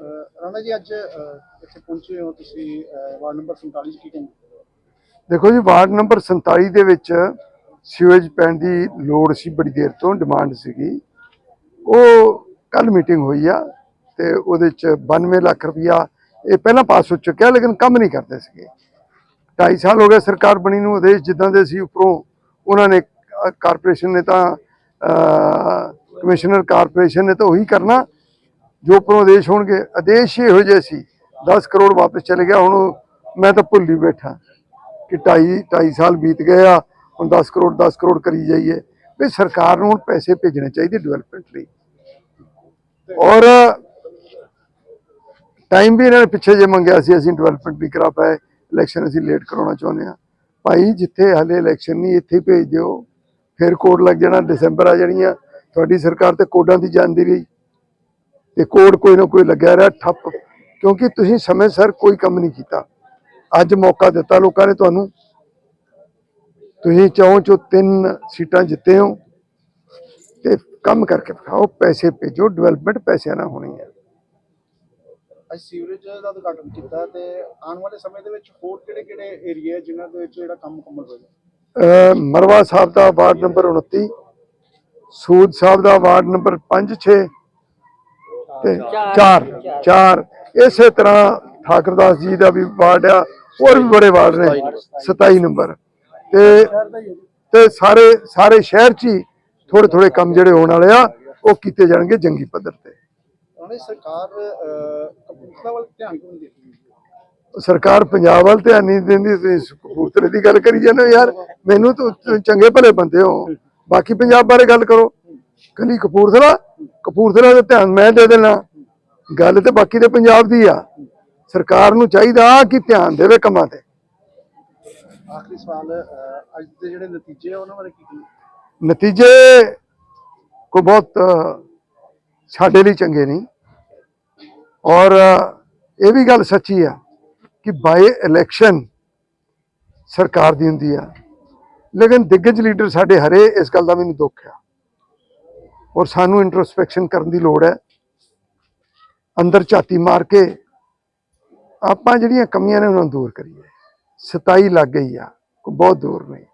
ਰਾਣਾ ਜੀ, ਅੱਜ ਇੱਥੇ ਪਹੁੰਚੇ ਹੋ ਤੁਸੀਂ ਵਾਰਡ ਨੰਬਰ 47 ਚ ਕੀ ਕਹਿੰਦੇ ਦੇਖੋ ਜੀ, ਵਾਰਡ ਨੰਬਰ 47 ਦੇ ਵਿੱਚ ਸੀਵੇਜ ਪੈਣ ਦੀ ਲੋੜ ਸੀ ਬੜੀ ਦੇਰ ਤੋਂ, ਡਿਮਾਂਡ ਸੀਗੀ। ਉਹ ਕੱਲ ਮੀਟਿੰਗ ਹੋਈ ਆ ਤੇ ਉਹਦੇ ਚ 92 ਲੱਖ ਰੁਪਇਆ ਇਹ ਪਹਿਲਾਂ ਪਾਸ ਹੋ ਚੁੱਕਿਆ, ਲੇਕਿਨ ਕੰਮ ਨਹੀਂ ਕਰਦੇ ਸੀਗੇ। 2.5 ਸਾਲ ਹੋ ਗਏ ਸਰਕਾਰ ਬਣੀ ਨੂੰ, ਆਦੇਸ਼ ਜਿੱਦਾਂ ਦੇ ਸੀ, ਉੱਪਰੋਂ ਉਹਨਾਂ ਨੇ ਕਾਰਪੋਰੇਸ਼ਨ ਨੇ ਤਾਂ ਕਮਿਸ਼ਨਰ ਕਾਰਪੋਰੇਸ਼ਨ ਨੇ ਤਾਂ ਉਹੀ ਕਰਨਾ। ਜੋ ਉੱਪਰੋਂ ਆਦੇਸ਼ ਹੋਣਗੇ, ਆਦੇਸ਼ ਹੀ ਇਹੋ ਜਿਹੇ ਸੀ। 10 ਕਰੋੜ ਵਾਪਸ ਚਲੇ ਗਿਆ, ਹੁਣ ਮੈਂ ਤਾਂ ਭੁੱਲ ਹੀ ਬੈਠਾ ਕਿ 2.5 2.5 ਸਾਲ ਬੀਤ ਗਏ ਆ, ਹੁਣ 10 ਕਰੋੜ 10 ਕਰੋੜ ਕਰੀ ਜਾਈਏ। ਵੀ ਸਰਕਾਰ ਨੂੰ ਹੁਣ ਪੈਸੇ ਭੇਜਣੇ ਚਾਹੀਦੇ ਡਿਵੈਲਪਮੈਂਟ ਲਈ। ਔਰ ਟਾਈਮ ਵੀ ਇਹਨਾਂ ਨੇ ਪਿੱਛੇ ਜੇ ਮੰਗਿਆ ਸੀ, ਅਸੀਂ ਡਿਵੈਲਪਮੈਂਟ ਵੀ ਕਰਾ ਪਾਏ ਇਲੈਕਸ਼ਨ ਅਸੀਂ ਲੇਟ ਕਰਾਉਣਾ ਚਾਹੁੰਦੇ ਆ ਭਾਈ, ਜਿੱਥੇ ਹਲੇ ਇਲੈਕਸ਼ਨ ਨਹੀਂ, ਇੱਥੇ ਭੇਜ ਦਿਓ। ਫਿਰ ਕੋਡ ਲੱਗ ਜਾਣਾ ਦਸੰਬਰ ਆ ਜਾਣੀ ਆ। ਤੁਹਾਡੀ ਸਰਕਾਰ ਤੇ ਕੋਡਾਂ ਦੀ ਜਾਂਦੀ ਰਹੀ। ਤੇ ਕੋਡ ਕੋਈ ਨਾ ਕੋਈ ਲੱਗਿਆ ਰਿਹਾ ਠੱਪ ਕਿਉਂਕਿ ਤੁਸੀਂ ਸਮੇਂ ਸਿਰ ਕੋਈ ਕੰਮ ਨਹੀਂ ਕੀਤਾ। ਅੱਜ ਮੌਕਾ ਦਿੱਤਾ ਲੋਕਾਂ ਨੇ ਤੁਹਾਨੂੰ। ਤੁਸੀਂ ਚੌਂ ਚੋਂ ਤਿੰਨ ਸੀਟਾਂ ਜਿੱਤੇ ਹੋ। ਤੇ ਕੰਮ ਕਰਕੇ ਦਿਖਾਓ ਪੈਸੇ ਭੇਜੋ ਡਿਵੈਲਪਮੈਂਟ ਪੈਸਿਆਂ ਨਾਲ ਹੋਣੀ ਹੈ। ਅੱਜ ਸੀਵਰੇਜ ਦਾ ਉਦਘਾਟਨ ਕੀਤਾ ਤੇ ਆਉਣ ਵਾਲੇ ਸਮੇਂ ਦੇ ਵਿੱਚ ਹੋਰ ਕਿਹੜੇ ਕਿਹੜੇ ਏਰੀਆ ਜਿਨ੍ਹਾਂ ਦੇ ਵਿੱਚ ਜਿਹੜਾ ਕੰਮ ਮੁਕੰਮਲ ਹੋਏਗਾ? ਮਰਵਾ ਸਾਹਿਬ ਦਾ ਵਾਰਡ ਨੰਬਰ 29 ਸੂਦ ਸਾਹਿਬ ਦਾ ਵਾਰਡ ਨੰਬਰ 5 6 ਤੇ 4 4 ਇਸੇ ਤਰ੍ਹਾਂ ਠਾਕਰਦਾਸ ਜੀ ਦਾ ਵੀ ਵਾਰਡ ਆ ਹੋਰ ਵੀ ਬੜੇ ਵਾਰਡ ਨੇ 27 ਨੰਬਰ। ਤੇ ਤੇ ਸਾਰੇ ਸਾਰੇ ਸ਼ਹਿਰ 'ਚ ਹੀ ਥੋੜੇ ਥੋੜੇ ਕੰਮ ਜਿਹੜੇ ਹੋਣ ਵਾਲੇ ਆ ਉਹ ਕੀਤੇ ਜਾਣਗੇ ਜੰਗੀ ਪੱਧਰ ਤੇ। ਸਰਕਾਰ ਪੰਜਾਬ ਵੱਲ ਧਿਆਨ ਨਹੀਂ ਦਿੰਦੀ ਤੁਸੀਂ ਕਪੂਰਥਲੇ ਦੀ ਗੱਲ ਕਰੀ ਜਾਂਦੇ ਹੋ ਯਾਰ। ਮੈਨੂੰ ਤਾਂ ਚੰਗੇ ਭਲੇ ਬੰਦੇ ਹੋ। ਬਾਕੀ ਪੰਜਾਬ ਬਾਰੇ ਗੱਲ ਕਰੋ। ਕੱਲੀ ਕਪੂਰਥਲਾ ਕਪੂਰਥਲਾ ਦਾ ਧਿਆਨ ਮੈਂ ਦੇ ਦੇਣਾ ਗੱਲ ਤੇ ਬਾਕੀ ਦੇ ਪੰਜਾਬ ਦੀ ਆ। ਸਰਕਾਰ ਨੂੰ ਚਾਹੀਦਾ ਕਿ ਧਿਆਨ ਦੇਵੇ ਕੰਮਾਂ ਤੇ। ਆਖਰੀ ਸਵਾਲ ਅੱਜ ਦੇ ਜਿਹੜੇ ਨਤੀਜੇ ਆ ਉਹਨਾਂ ਬਾਰੇ ਕੀ ਨਤੀਜੇ ਕੋ ਬਹੁਤ ਸਾਡੇ ਲਈ ਚੰਗੇ ਨਹੀਂ। ਔਰ ਇਹ ਵੀ ਗੱਲ ਸੱਚੀ ਆ ਕਿ ਬਾਈ ਇਲੈਕਸ਼ਨ ਸਰਕਾਰ ਦੀ ਹੁੰਦੀ ਆ। ਲੇਕਿਨ ਦਿੱਗਜ ਲੀਡਰ ਸਾਡੇ ਹਰੇ ਇਸ ਗੱਲ ਦਾ ਮੈਨੂੰ ਦੁੱਖ ਆ। ਔਰ ਸਾਨੂੰ ਇੰਟਰੋਸਪੈਕਸ਼ਨ ਕਰਨ ਦੀ ਲੋੜ ਹੈ। ਅੰਦਰ ਝਾਤੀ ਮਾਰ ਕੇ ਆਪਾਂ ਜਿਹੜੀਆਂ ਕਮੀਆਂ ਨੇ ਉਹਨਾਂ ਨੂੰ ਦੂਰ ਕਰੀਏ। ਸਤਾਈ ਲੱਗ ਗਈ ਆ ਕੋਈ ਬਹੁਤ ਦੂਰ ਨਹੀਂ।